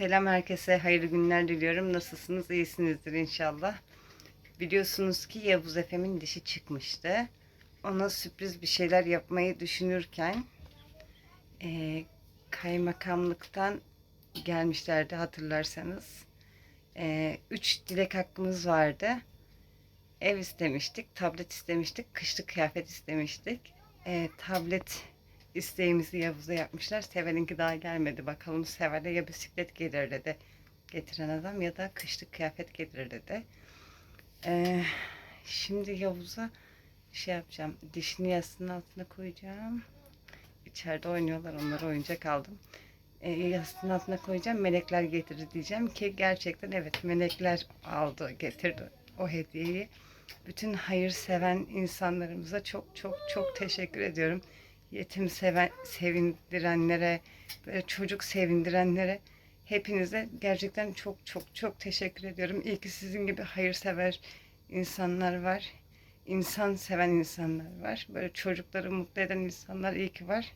Selam herkese, hayırlı günler diliyorum. Nasılsınız? İyisinizdir inşallah. Biliyorsunuz ki Yavuz Efem'in dişi çıkmıştı. Ona sürpriz bir şeyler yapmayı düşünürken eee, kaymakamlıktan gelmişlerdi hatırlarsanız. Eee, üç dilek hakkımız vardı. Ev istemiştik, tablet istemiştik, kışlık kıyafet istemiştik. Eee, tablet isteğimizi Yavuz'a yapmışlar. Sever'inki daha gelmedi. Bakalım Sever'e ya bisiklet gelir dedi. Getiren adam ya da kışlık kıyafet gelir dedi. Ee, şimdi Yavuz'a şey yapacağım. Dişini yastığın altına koyacağım. İçeride oynuyorlar. Onlara oyuncak aldım. Ee, yastığın altına koyacağım. Melekler getirdi diyeceğim ki gerçekten evet melekler aldı getirdi o hediyeyi. Bütün hayır seven insanlarımıza çok çok çok teşekkür ediyorum yetim seven, sevindirenlere, böyle çocuk sevindirenlere hepinize gerçekten çok çok çok teşekkür ediyorum. İyi ki sizin gibi hayırsever insanlar var. İnsan seven insanlar var. Böyle çocukları mutlu eden insanlar iyi ki var.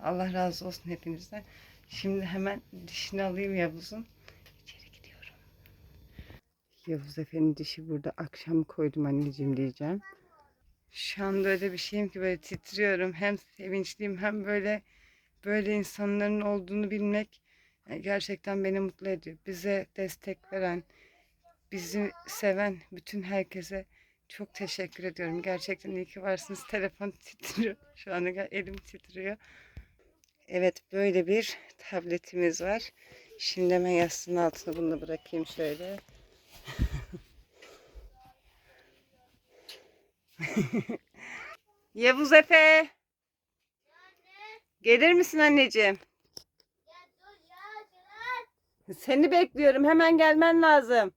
Allah razı olsun hepinizden. Şimdi hemen dişini alayım Yavuz'un. İçeri gidiyorum. Yavuz Efe'nin dişi burada. Akşam koydum anneciğim diyeceğim. Şu anda öyle bir şeyim ki böyle titriyorum. Hem sevinçliyim hem böyle böyle insanların olduğunu bilmek e, gerçekten beni mutlu ediyor. Bize destek veren, bizi seven bütün herkese çok teşekkür ediyorum. Gerçekten iyi ki varsınız. Telefon titriyor. Şu anda elim titriyor. Evet böyle bir tabletimiz var. Şimdi hemen yastığın altına bunu bırakayım şöyle. Yavuz Efe. Gelir misin anneciğim? Seni bekliyorum. Hemen gelmen lazım.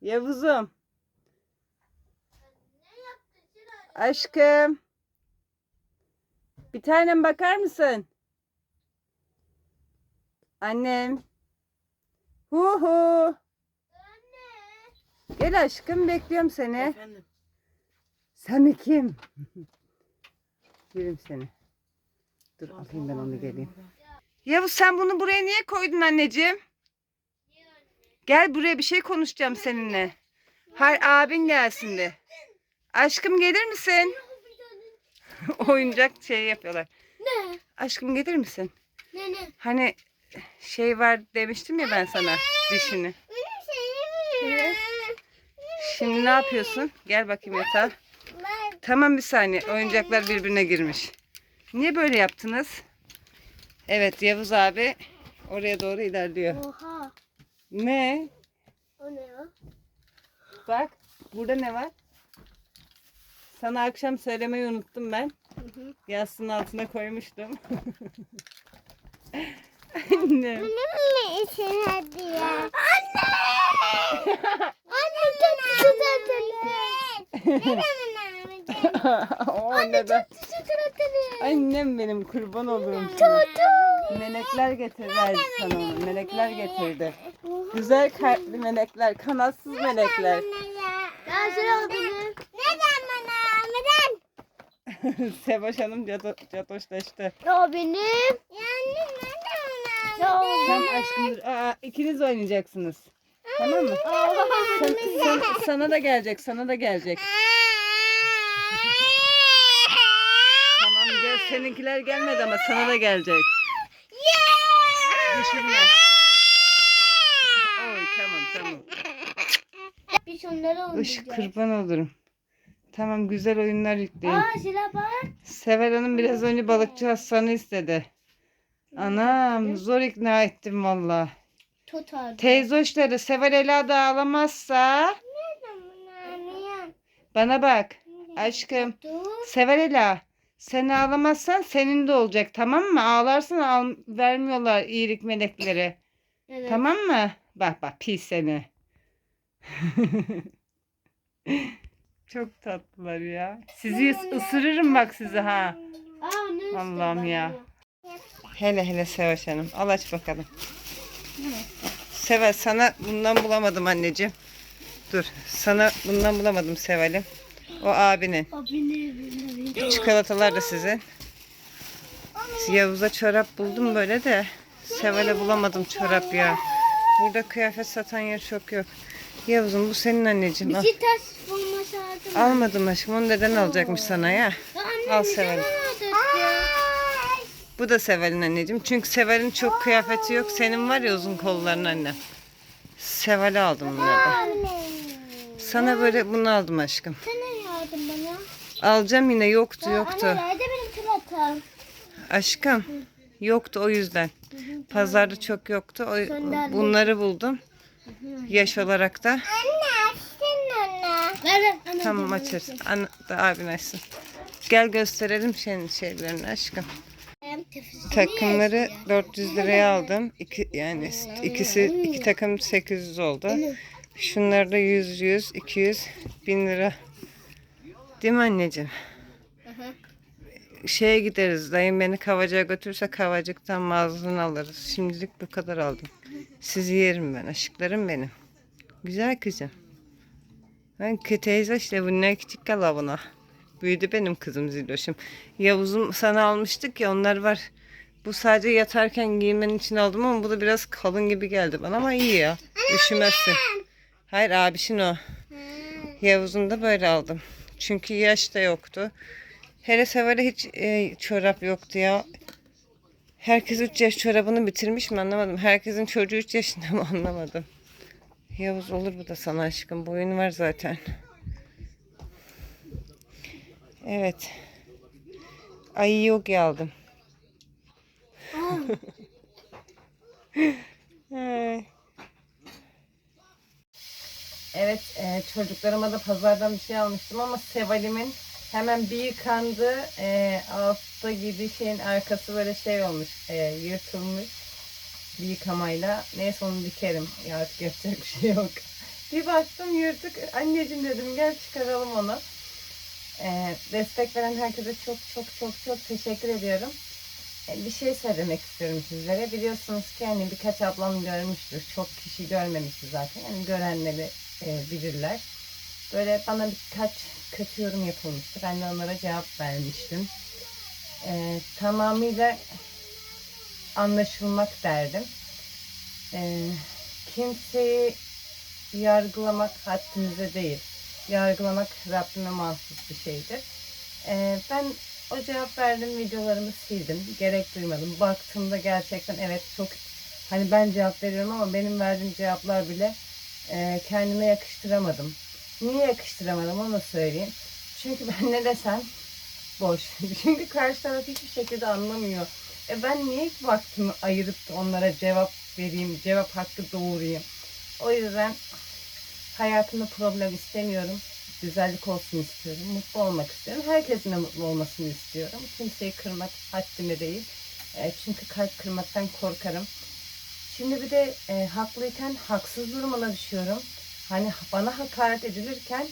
Yavuzum. Aşkım. Bir tanem bakar mısın? Annem. Hu hu. Gel aşkım bekliyorum seni. Efendim. Sen kim? Yerim seni. Dur alayım ben onu geleyim. Yavuz sen bunu buraya niye koydun anneciğim? Gel buraya bir şey konuşacağım seninle. Hay abin gelsin de. Aşkım gelir misin? Oyuncak şey yapıyorlar. Ne? Aşkım gelir misin? Ne ne? Hani şey var demiştim ya ben sana dişini. Benim şeyim. Şimdi ne yapıyorsun? Gel bakayım yatağa. Tamam bir saniye. Oyuncaklar birbirine girmiş. Niye böyle yaptınız? Evet Yavuz abi oraya doğru ilerliyor. Oha. Ne? O ne ya? Bak burada ne var? Sana akşam söylemeyi unuttum ben. Yastığın altına koymuştum. Annem. Benim mi için hadi ya? Anne! Anne çok güzel o neden? Çok Annem benim kurban olurum. Tutu. Melekler getirdi sana. Melekler getirdi. Güzel kalpli melekler, kanatsız melekler. Ya şuraya benim. Neden bana? Neden? Sevaş Hanım cato, catoşlaştı. Ya benim. Yani neden? Ya Tamam aşkım dur. Aa, ikiniz oynayacaksınız. Tamam mı? Sen, sen- sana da gelecek, sana da gelecek. Tamam gel, seninkiler gelmedi ama sana da gelecek. Düşünme. Oy tamam tamam. Bir şunları Iş oynayacağız. kurban olurum. Tamam güzel oyunlar yükleyin. Aa Şila bak. Sever Hanım biraz önce balıkçı Hasan'ı istedi. Anam zor ikna ettim valla. Tutar. Teyzoşları Sever Ela da ağlamazsa bana bak aşkım. Sever Ela sen ağlamazsan senin de olacak tamam mı? Ağlarsan al, vermiyorlar iyilik melekleri. Evet. Tamam mı? Bak bak pis seni. Çok tatlılar ya. Sizi ısırırım bak sizi ha. Allah'ım ya. Hele hele Sevaş Hanım. Al aç bakalım. Seval sana bundan bulamadım anneciğim. Dur. Sana bundan bulamadım Seval'im. O abinin. Çikolatalar da sizin. Yavuz'a çorap buldum böyle de Seval'e bulamadım çorap ya. Burada kıyafet satan yer çok yok. Yavuz'um bu senin anneciğim. Al. Aldım. Almadım aşkım. Onu deden alacakmış sana ya. Al neden Seval. aldık ya? Bu da Seval'in anneciğim. Çünkü Seval'in çok kıyafeti yok. Senin var ya uzun kolların annem. Seval'e aldım bunları da. Anne. Sana böyle bunu aldım aşkım. Sen ne aldın bana? Alacağım yine yoktu yoktu. Anne nerede benim çikolatam? Aşkım yoktu o yüzden. Pazarda çok yoktu. O, bunları buldum. Yaş olarak da. Anne açsın anne. Anne, Tamam açarız. da abin açsın. Gel gösterelim senin şeylerini aşkım. Takımları ya. 400 liraya aldım. İki, yani ikisi iki takım 800 oldu. Şunlar da 100 100 200 1000 lira. Değil mi anneciğim? Şeye gideriz. Dayım beni Kavacık'a götürürse Kavacık'tan mağazadan alırız. Şimdilik bu kadar aldım. Sizi yerim ben. Aşıklarım benim. Güzel kızım. Ben teyze işte bu ne küçük kala buna. Büyüdü benim kızım Ziloş'um. Yavuz'um sana almıştık ya onlar var. Bu sadece yatarken giymenin için aldım ama bu da biraz kalın gibi geldi bana ama iyi ya. Üşümezsin. Hayır abişin o. Yavuz'un da böyle aldım. Çünkü yaş da yoktu. Hele Seval'e hiç e, çorap yoktu ya. Herkes 3 yaş çorabını bitirmiş mi anlamadım. Herkesin çocuğu 3 yaşında mı anlamadım. Yavuz olur bu da sana aşkım. Boyun var zaten. Evet. Ayı yok aldım. Evet e, çocuklarıma da pazardan bir şey almıştım ama Seval'imin hemen bir yıkandı. E, altta gibi şeyin arkası böyle şey olmuş. E, yırtılmış bir yıkamayla. Neyse onu dikerim. Ya artık yapacak bir şey yok. Bir baktım yırtık. Anneciğim dedim gel çıkaralım onu. E, destek veren herkese çok çok çok çok teşekkür ediyorum. E, Bir şey söylemek istiyorum sizlere. Biliyorsunuz ki hani birkaç ablam görmüştür. Çok kişi görmemişti zaten. Yani görenleri e, bilirler. Böyle bana birkaç kötü yorum yapılmıştı. Ben de onlara cevap vermiştim. E, tamamıyla anlaşılmak derdim. E, kimseyi yargılamak haddinize değil. Yargılamak Rabbime mahsus bir şeydir. E, ben o cevap verdim videolarımı sildim. Gerek duymadım. Baktığımda gerçekten evet çok hani ben cevap veriyorum ama benim verdiğim cevaplar bile e, kendime yakıştıramadım. Niye yakıştıramadım onu söyleyeyim. Çünkü ben ne desem boş. Çünkü karşı taraf hiçbir şekilde anlamıyor. E ben niye vaktimi ayırıp da onlara cevap vereyim, cevap hakkı doğurayım. O yüzden hayatımda problem istemiyorum. Güzellik olsun istiyorum. Mutlu olmak istiyorum. Herkesin mutlu olmasını istiyorum. Kimseyi kırmak haddime değil. E, çünkü kalp kırmaktan korkarım. Şimdi bir de e, haklıyken haksız durumuna düşüyorum. Hani bana hakaret edilirken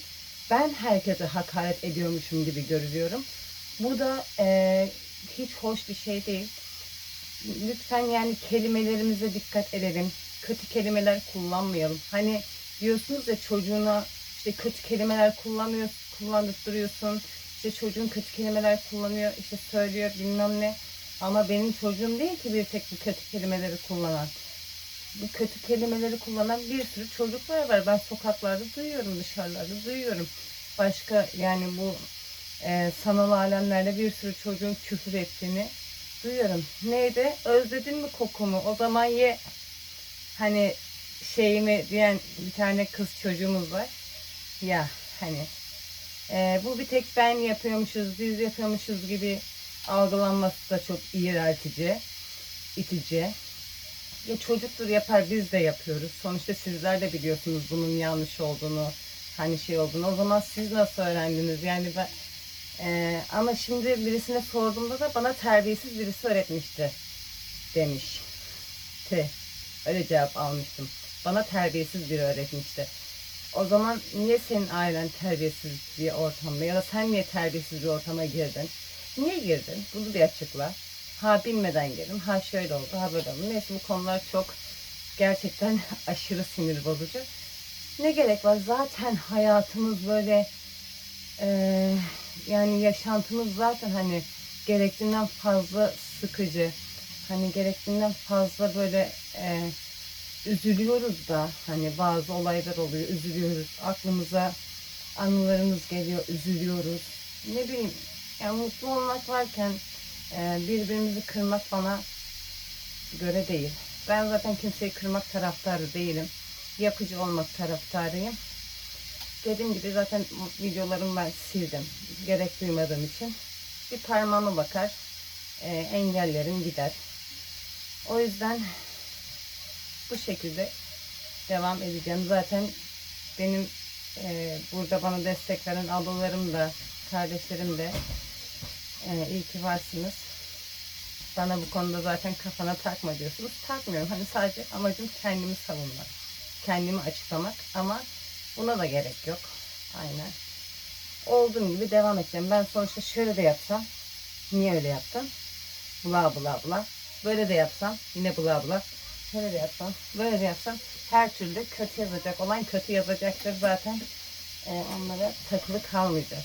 ben herkese hakaret ediyormuşum gibi görülüyorum. Bu da e, hiç hoş bir şey değil. Lütfen yani kelimelerimize dikkat edelim. Kötü kelimeler kullanmayalım. Hani diyorsunuz ya çocuğuna işte kötü kelimeler kullanıyor, kullandırıyorsun. İşte çocuğun kötü kelimeler kullanıyor, işte söylüyor bilmem ne. Ama benim çocuğum değil ki bir tek bu kötü kelimeleri kullanan. Bu kötü kelimeleri kullanan bir sürü çocuklar var. Ben sokaklarda duyuyorum, dışarılarda duyuyorum. Başka yani bu e, sanal alemlerde bir sürü çocuğun küfür ettiğini duyuyorum. Neydi? Özledin mi kokumu? O zaman ye. Hani şeyimi diyen bir tane kız çocuğumuz var. Ya hani e, bu bir tek ben yapıyormuşuz, biz yapıyormuşuz gibi algılanması da çok iğreltici, itici. Ya çocuktur yapar biz de yapıyoruz. Sonuçta sizler de biliyorsunuz bunun yanlış olduğunu, hani şey olduğunu. O zaman siz nasıl öğrendiniz? Yani ben e, ama şimdi birisine sorduğumda da bana terbiyesiz birisi öğretmişti demiş. Te. Öyle cevap almıştım. Bana terbiyesiz biri öğretmişti. O zaman niye senin ailen terbiyesiz bir ortamda ya da sen niye terbiyesiz bir ortama girdin? Niye girdin? Bunu bir açıkla. Ha bilmeden girdim. Ha şöyle oldu. Ha böyle oldu. Neyse bu konular çok gerçekten aşırı sinir bozucu. Ne gerek var? Zaten hayatımız böyle eee, yani yaşantımız zaten hani gerektiğinden fazla sıkıcı. Hani gerektiğinden fazla böyle e, üzülüyoruz da hani bazı olaylar oluyor üzülüyoruz. Aklımıza anılarımız geliyor üzülüyoruz. Ne bileyim yani mutlu olmak varken e, birbirimizi kırmak bana göre değil. Ben zaten kimseyi kırmak taraftarı değilim. Yapıcı olmak taraftarıyım. Dediğim gibi zaten videolarımı ben sildim. Gerek duymadığım için. Bir parmağıma bakar. e, engellerim gider. O yüzden bu şekilde devam edeceğim. Zaten benim e, burada bana destek veren ablalarım da kardeşlerim de e, iyi ki varsınız. Bana bu konuda zaten kafana takma diyorsunuz. Takmıyorum. Hani sadece amacım kendimi savunmak. Kendimi açıklamak ama buna da gerek yok. Aynen. Olduğum gibi devam edeceğim. Ben sonuçta şöyle de yapsam niye öyle yaptım? Bula bula bula. Böyle de yapsam yine bula bula. Şöyle yapsam, böyle yapsam her türlü kötü yazacak olan kötü yazacaktır zaten. Ee, onlara takılı kalmayacağız.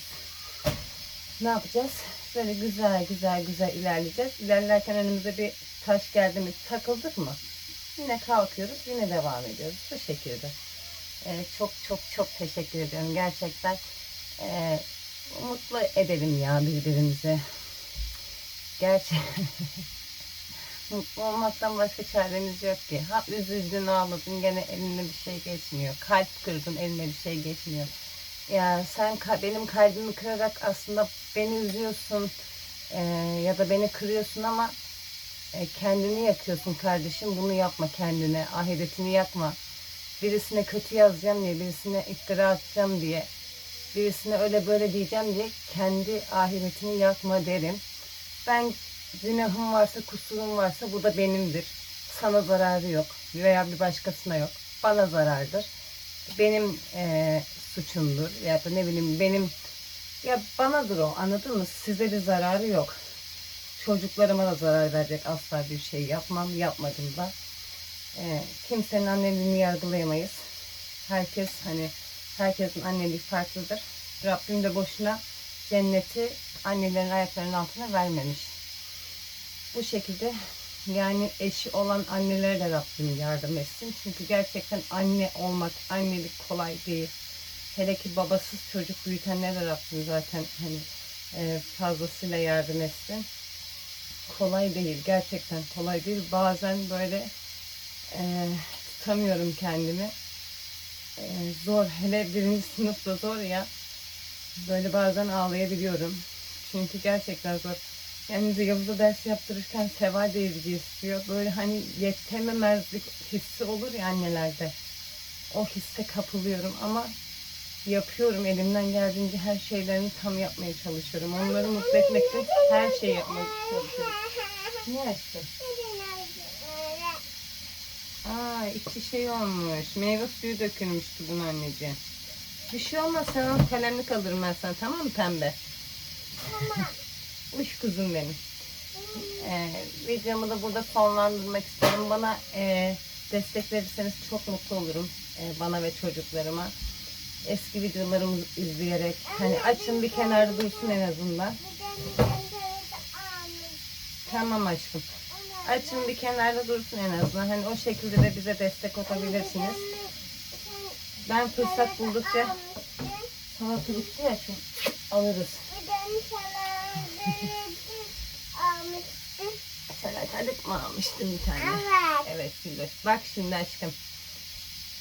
Ne yapacağız? Böyle güzel güzel güzel ilerleyeceğiz. İlerlerken önümüze bir taş geldi mi takıldık mı? Yine kalkıyoruz, yine devam ediyoruz. Bu şekilde. Ee, çok çok çok teşekkür ediyorum. Gerçekten ee, mutlu edelim ya birbirimizi. Gerçekten mutlu olmaktan başka çaremiz yok ki. Ha üzüldün ağladın gene eline bir şey geçmiyor. Kalp kırdın eline bir şey geçmiyor. Ya sen benim kalbimi kırarak aslında beni üzüyorsun ee, ya da beni kırıyorsun ama e, kendini yakıyorsun kardeşim. Bunu yapma kendine. Ahiretini yakma. Birisine kötü yazacağım diye, birisine iftira atacağım diye, birisine öyle böyle diyeceğim diye kendi ahiretini yakma derim. Ben günahım varsa, kusurum varsa bu da benimdir. Sana zararı yok veya bir başkasına yok. Bana zarardır. Benim eee, suçumdur ya da ne bileyim benim ya banadır o anladın mı? Size bir zararı yok. Çocuklarıma da zarar verecek asla bir şey yapmam. Yapmadım da. Eee, kimsenin anneliğini yargılayamayız. Herkes hani herkesin anneliği farklıdır. Rabbim de boşuna cenneti annelerin ayaklarının altına vermemiş. Bu şekilde yani eşi olan annelere de Rabbim yardım etsin. Çünkü gerçekten anne olmak, annelik kolay değil. Hele ki babasız çocuk büyütenlere Rabbim zaten hani e, fazlasıyla yardım etsin. Kolay değil, gerçekten kolay değil. Bazen böyle e, tutamıyorum kendimi. E, zor, hele birinci sınıfta zor ya. Böyle bazen ağlayabiliyorum. Çünkü gerçekten zor. Yani Yavuz'a ders yaptırırken Seval de ilgi istiyor. Böyle hani yetememezlik hissi olur ya annelerde. O hisse kapılıyorum ama yapıyorum. Elimden geldiğince her şeylerini tam yapmaya çalışıyorum. Onları mutlu etmek için her şeyi yapmaya çalışıyorum. Niye açtın? Aa içi şey olmuş. Meyve suyu dökülmüştü bunun anneciğim. Bir şey olmaz sen al kalemlik alırım ben sana tamam mı pembe? Uş kızım benim. Ee, videomu da burada sonlandırmak isterim. Bana e, destek verirseniz çok mutlu olurum. E, bana ve çocuklarıma. Eski videolarımı izleyerek. Hani açın bir kenarda dursun en azından. Tamam aşkım. Açın bir kenarda dursun en azından. Hani o şekilde de bize destek olabilirsiniz. Ben fırsat buldukça salatalıkçı ya şu alırız. Salatalık mı almıştın bir tane? Evet. Evet Güloş. Bak şimdi aşkım.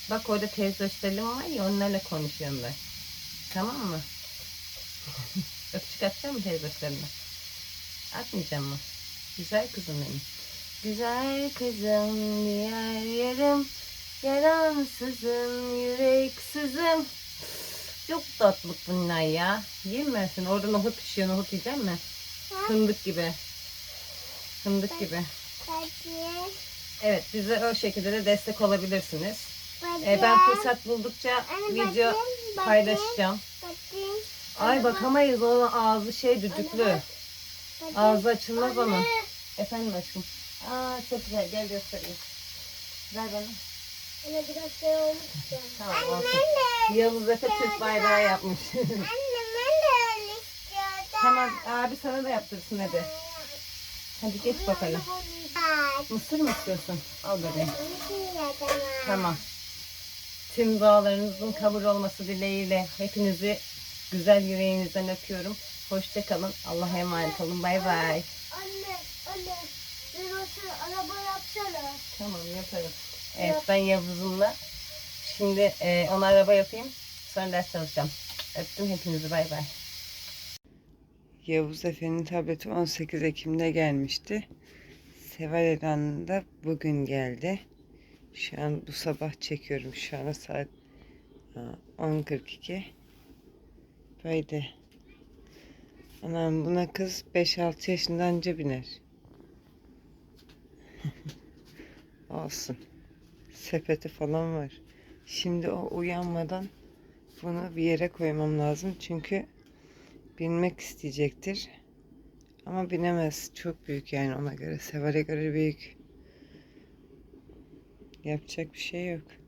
Bak orada teyzoşlarım var ya onlarla konuşuyorum ben. Tamam mı? Öpücük atacak mı teyzoşlarına? Atmayacağım mı? Güzel kızım benim. Güzel kızım diğer yarım. Yaransızım, yüreksizim. Çok tatlı bunlar ya. Yemezsin. Orada nohut pişiyor. Nohut yiyecek mi? Fındık gibi. Fındık gibi. Evet bize o şekilde de destek olabilirsiniz. Ee, ben fırsat buldukça video paylaşacağım. Ay bakamayız onun ağzı şey düdüklü. Ağzı açılmaz onun. Efendim aşkım. Aa çok güzel gel göstereyim. Ver bana. Anne biraz şey olmuş ya. Tamam Anne olsun. ben de. Yavuz Efe Türk bayrağı yapmış. Anne ben de öyle istiyordum. tamam abi sana da yaptırsın hadi. Hadi geç bakalım. Mısır mı istiyorsun? Al bebeğim. Tamam. Tüm dualarınızın kabul olması dileğiyle hepinizi güzel yüreğinizden öpüyorum. Hoşça kalın. Allah'a emanet olun. Bay bay. Anne, anne. Burası araba yapsana. Tamam yaparım. Evet ben Yavuz'umla şimdi e, ona araba yapayım. Sonra ders çalışacağım. Öptüm hepinizi bay bay. Yavuz Efe'nin tableti 18 Ekim'de gelmişti. Seval Elan'ın da bugün geldi. Şu an bu sabah çekiyorum. Şu an saat aa, 10.42. Böyle. Anam buna kız 5-6 yaşında anca biner. Olsun. Sepeti falan var. Şimdi o uyanmadan bunu bir yere koymam lazım. Çünkü binmek isteyecektir. Ama binemez. Çok büyük yani ona göre. Seval'e göre büyük. Yapacak bir şey yok.